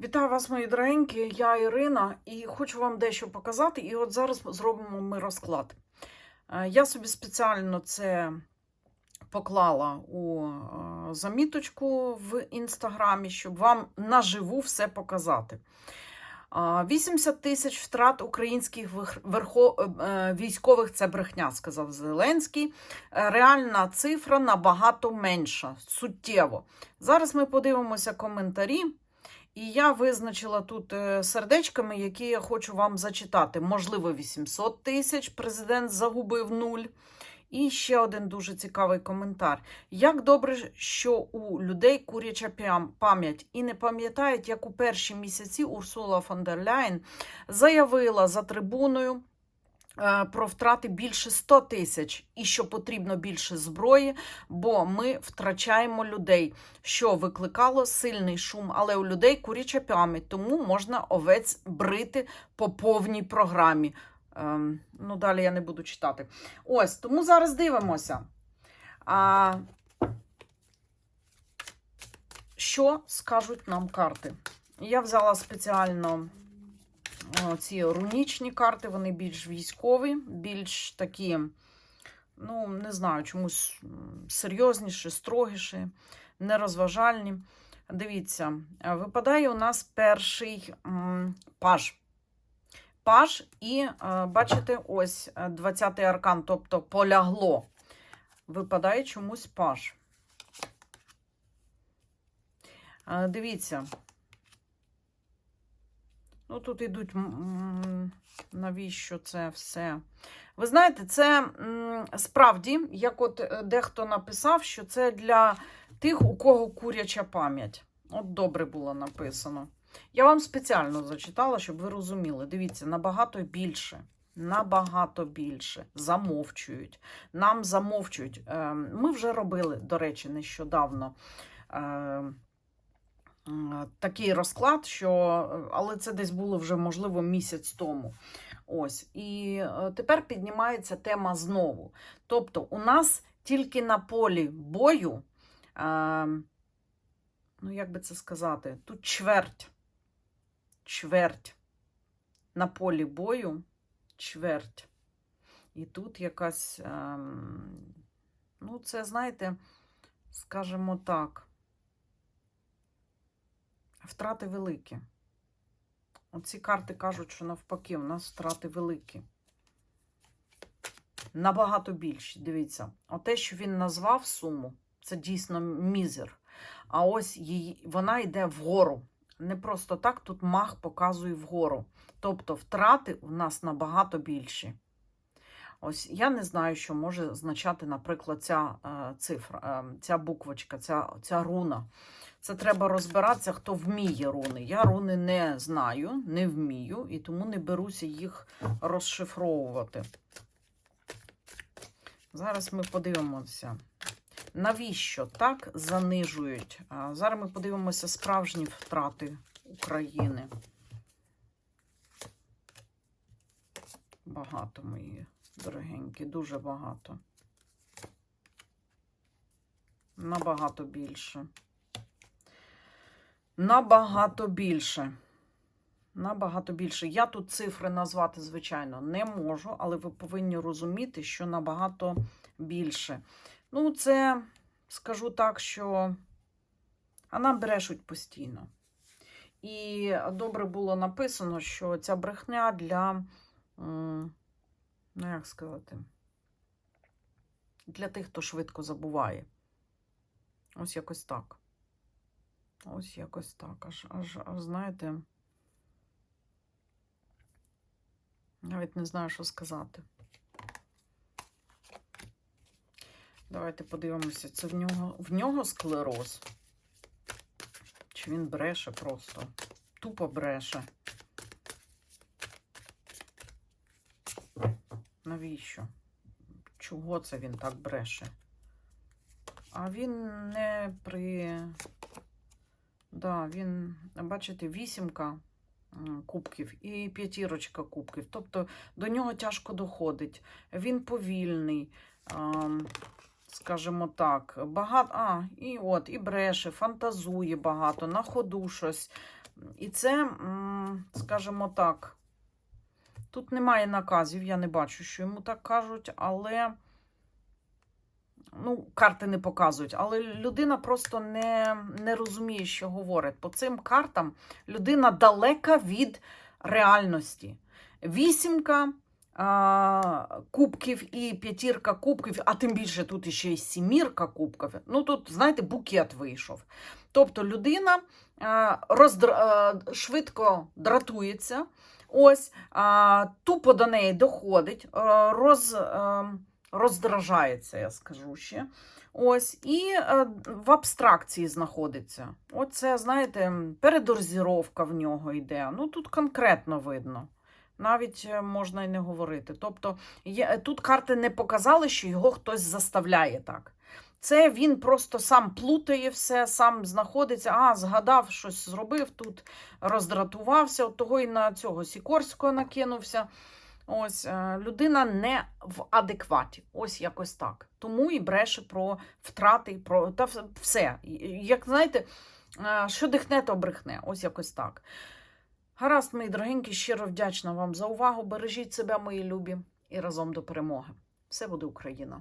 Вітаю вас, мої дорогенькі. Я Ірина і хочу вам дещо показати. І от зараз зробимо ми розклад. Е, Я собі спеціально це поклала у е, заміточку в інстаграмі, щоб вам наживу все показати. 80 тисяч втрат українських верхо... е, військових це брехня, сказав Зеленський. Е, Реальна цифра набагато менша, суттєво. Зараз ми подивимося коментарі. І я визначила тут е, сердечками, які я хочу вам зачитати. Можливо, 800 тисяч президент загубив нуль. І ще один дуже цікавий коментар. Як добре, що у людей куряча пам'ять і не пам'ятають, як у перші місяці Урсула фон дер Ляйн заявила за трибуною про втрати більше 100 тисяч і що потрібно більше зброї, бо ми втрачаємо людей, що викликало сильний шум, але у людей куряча пам'ять, тому можна овець брити по повній програмі. Ем, ну, далі я не буду читати. Ось, тому зараз дивимося. А, що скажуть нам карти? Я взяла спеціально ці рунічні карти, вони більш військові, більш такі, ну, не знаю, чомусь серйозніші, строгіші, нерозважальні. Дивіться, е, випадає у нас перший паж. Паж, і е, бачите, ось 20-й аркан, тобто полягло. Випадає чомусь паж. Е, Дивіться. Ну, тут йдуть, навіщо це все? Ви знаєте, це справді, як от е, дехто написав, що це для тих, у кого куряча пам'ять. От добре було написано. Я вам спеціально зачитала, щоб ви розуміли. Дивіться, набагато більше. Набагато більше замовчують. Нам замовчують. Е, Ми вже робили, до речі, нещодавно е, м, такий розклад, що, але це десь було вже, можливо, місяць тому. Ось. І е, тепер піднімається тема знову. Тобто, у нас тільки на полі бою, е, ну як би це сказати, тут чверть чверть на полі бою, чверть. І тут якась, ем, ну, це, знаєте, скажімо так, втрати великі. Оці карти кажуть, що навпаки, у нас втрати великі. Набагато більші. Дивіться, оте, що він назвав суму, це дійсно мізер. А ось її, вона йде вгору не просто так тут маг показує вгору. Тобто втрати у нас набагато більші. Ось я не знаю, що може означати, наприклад, ця е, цифра, е, ця буквочка, ця, ця руна. Це треба розбиратися, хто вміє руни. Я руни не знаю, не вмію, і тому не беруся їх розшифровувати. Зараз ми подивимося. Навіщо так занижують? А, Зараз ми подивимося справжні втрати України. Багато мої дорогенькі, дуже багато. Набагато більше. Набагато більше. Набагато більше. Я тут цифри назвати, звичайно, не можу, але ви повинні розуміти, що набагато більше. Ну, це, скажу так, що а нам брешуть постійно. І добре було написано, що ця брехня для, ну як сказати, для тих, хто швидко забуває. Ось якось так. Ось якось так. Аж, аж, аж знаєте, навіть не знаю, що сказати. Давайте подивимося, це в нього, в нього склероз. Чи він бреше просто? Тупо бреше. Навіщо? Чого це він так бреше? А він не при. Да, він, бачите, вісімка кубків і п'ятірочка кубків. Тобто до нього тяжко доходить. Він повільний. скажімо так, багато. А, і от, і бреше, фантазує багато, на ходу щось. І це, скажімо так, тут немає наказів, я не бачу, що йому так кажуть, але. Ну, карти не показують, але людина просто не, не розуміє, що говорить. По цим картам людина далека від реальності. Вісімка а, кубків і п'ятірка кубків, а тим більше тут іще й сімірка кубків. Ну тут, знаєте, букет вийшов. Тобто людина а, роздр... а, швидко дратується, ось а, тупо до неї доходить, роз, роздражається, я скажу ще. Ось, і е, в абстракції знаходиться. Оце, знаєте, передозіровка в нього йде. Ну тут конкретно видно. Навіть е, можна і не говорити. Тобто, є, тут карти не показали, що його хтось заставляє так. Це він просто сам плутає все, сам знаходиться, а, згадав, щось зробив тут, роздратувався, от того і на цього Сікорського накинувся. Ось е, людина не в адекваті. Ось якось так. Тому і бреше про втрати, про та все. Як знаєте, е, що дихне, то брехне. Ось якось так. Гаразд, мої дорогенькі, щиро вдячна вам за увагу. Бережіть себе, мої любі, і разом до перемоги. Все буде Україна!